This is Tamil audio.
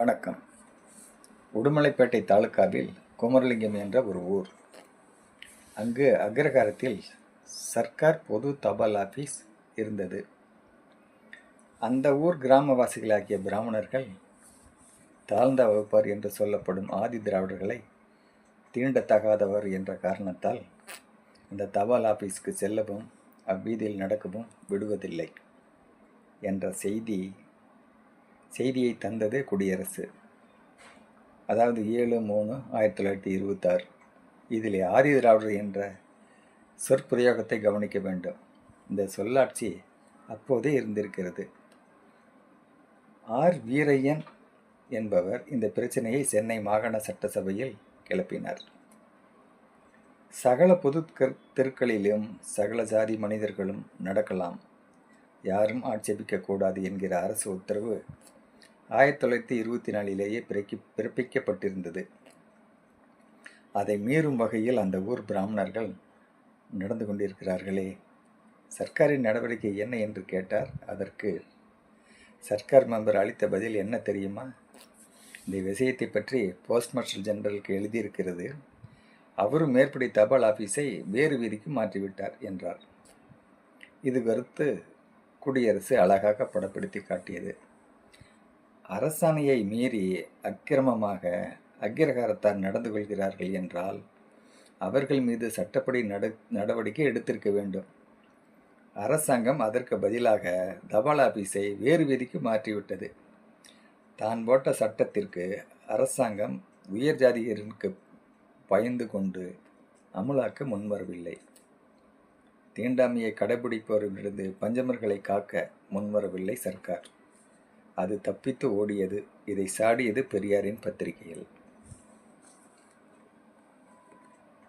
வணக்கம். உடுமலைப்பேட்டை தாலுகாவில் குமரலிங்கம் என்ற ஒரு ஊர். அங்கு அக்ரகாரத்தில் சர்க்கார் பொது தபால் ஆபீஸ் இருந்தது. அந்த ஊர் கிராமவாசிகளாகிய பிராமணர்கள் தாழ்ந்த வகுப்பார் என்று சொல்லப்படும் ஆதி திராவிடர்களை தீண்டத்தகாதவர் என்ற காரணத்தால் அந்த தபால் ஆபீஸ்க்கு செல்லவும் அவ்வீதியில் நடக்கவும் விடுவதில்லை என்ற செய்தி செய்தியை தந்தது குடியரசு. அதாவது ஏழு மூணு ஆயிரத்தி தொள்ளாயிரத்தி இருபத்தாறு. இதில் ஆரிய திராவிடர் என்ற சொற்பிரயோகத்தை கவனிக்க வேண்டும். இந்த சொல்லாட்சி அப்போதே இருந்திருக்கிறது. ஆர். வீரையன் என்பவர் இந்த பிரச்சனையை சென்னை மாகாண சட்டசபையில் கிளப்பினார். சகல பொது தெருக்களிலும் சகல ஜாதி மனிதர்களும் நடக்கலாம். யாரும் ஆட்சேபிக்கக்கூடாது என்கிற அரசு உத்தரவு ஆயிரத்தி தொள்ளாயிரத்தி இருபத்தி நாலிலேயே பிறக்கி பிறப்பிக்கப்பட்டிருந்தது. அதை மீறும் வகையில் அந்த ஊர் பிராமணர்கள் நடந்து கொண்டிருக்கிறார்களே. சர்க்காரின் நடவடிக்கை என்ன என்று கேட்டார். அதற்கு சர்க்கார் மெம்பர் அளித்த பதில் என்ன தெரியுமா? இந்த விஷயத்தை பற்றி போஸ்ட் மாஸ்டர் ஜெனரலுக்கு எழுதியிருக்கிறது. அவரும் மேற்படி தபால் ஆஃபீஸை வேறு வீதிக்கு மாற்றிவிட்டார் என்றார். இது கருத்து குடியரசு அழகாக படப்படுத்தி காட்டியது. அரசாணையை மீறி அக்கிரமமாக அக்கிரகாரத்தார் நடந்து கொள்கிறார்கள் என்றால் அவர்கள் மீது சட்டப்படி நட நடவடிக்கை எடுத்திருக்க வேண்டும். அரசாங்கம் அதற்கு பதிலாக தபால் ஆபீஸை வேறு விதிக்கு மாற்றிவிட்டது. தான் போட்ட சட்டத்திற்கு அரசாங்கம் உயர் ஜாதியருக்கு பயந்து கொண்டு அமுலாக்க முன்வரவில்லை. தீண்டாமையை கடைபிடிப்பவர்களிருந்து பஞ்சமர்களை காக்க முன்வரவில்லை சர்க்கார். அது தப்பித்து ஓடியது. இதை சாடியது பெரியாரின் பத்திரிகையில்.